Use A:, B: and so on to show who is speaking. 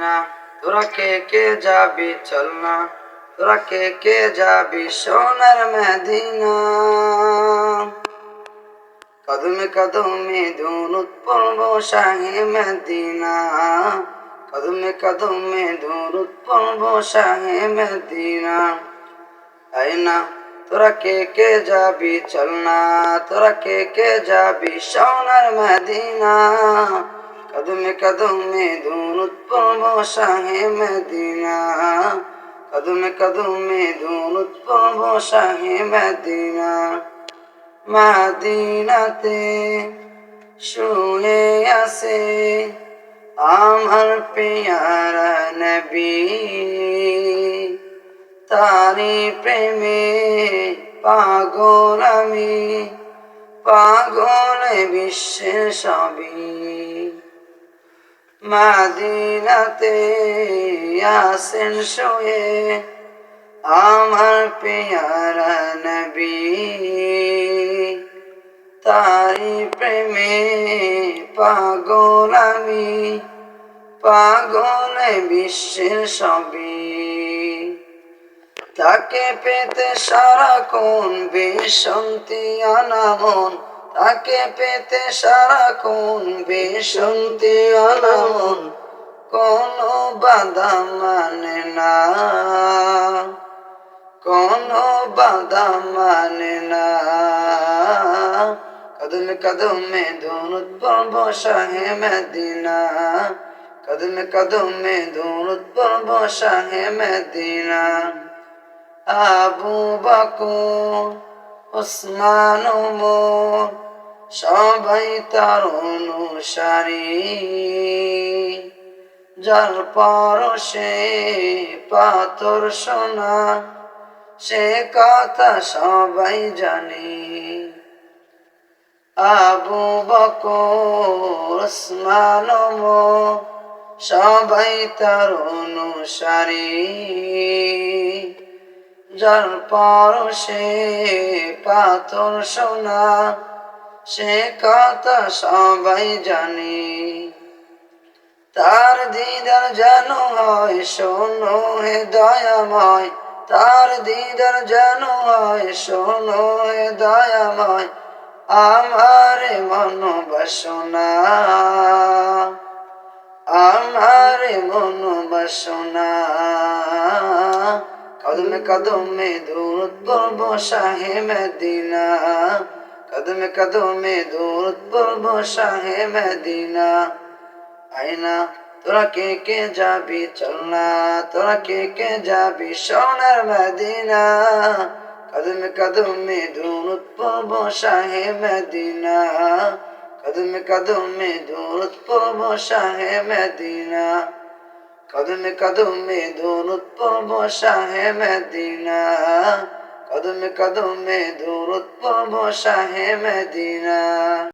A: না। তোরা কে কে যাবি? চল না। তোরা কে কে যাবি? সোনার মেদিনা। কদমে কদমে দুরুদ পড়ব শাহে মেদিনা। কদমে কদমে দুরুদ পড়ব শাহে মেদিনা। আয় না। তোরা কে কে যাবি? চল না। তোরা কে কে যাবি? সোনার মেদিনা। কদমে কদমে দুরুদ পড়ব শাহে মেদিনা কদমে কদমে দুরুদ পড়ব শাহে মেদিনা মাদিনাতে শুয়ে আছে আমার পেয়ারা নবী তারি প্রেমে পাগল আমি পাগল বিশ্বের সবই মাদিনাতে আসেন শোয়ে আমার পেয়ারা নবী। তারি প্রেমে পাগল আমি, পাগল বিশ্বের সবই। তাকে পেতে সারা কোন বেশন্তি আনামন তাকে পেতে সারাক্ষণ বেশন্তি আনামন কোনো বাধা মানে না। কোনো বাধা মানে না। কদম কদমে দৌলত পর্ব শাহে মদিনা। কদম কদমে দৌলত পর্ব শাহে Medina. Abu Bakr Osman Omar সবাই তার অনুসারী। জল পরশে পাথর সোনা, সে কথা সবাই জানে। আবু ওমর, সবাই তার অনুসারী। যার পরশে পাথর সোনা সে কথা সবাই জানে। তার দিদার যেন হয়, শোনো হে দয়াময়। তার দিদার যেন হয়, শোনো হে দয়াময়। আমার মন বাসনা, আমার মন বাসনা। কদমে কদমে দূরত পড়ব শাহে মদিনা। কদমে কদমে দূরত পড়ব শাহে মদিনা। আয়না, তোরা কে কে যাবি? চল না, তোরা কে কে যাবি? সোনার মদিনা। কদমে কদমে দূরত পড়ব শাহে মদিনা। কদমে কদমে দূরত পড়ব শাহে মদিনা। কদমে কদমে দৌলত পড়ব শাহে মদিনা। কদমে কদমে দূরত্ব শাহে মদিনা।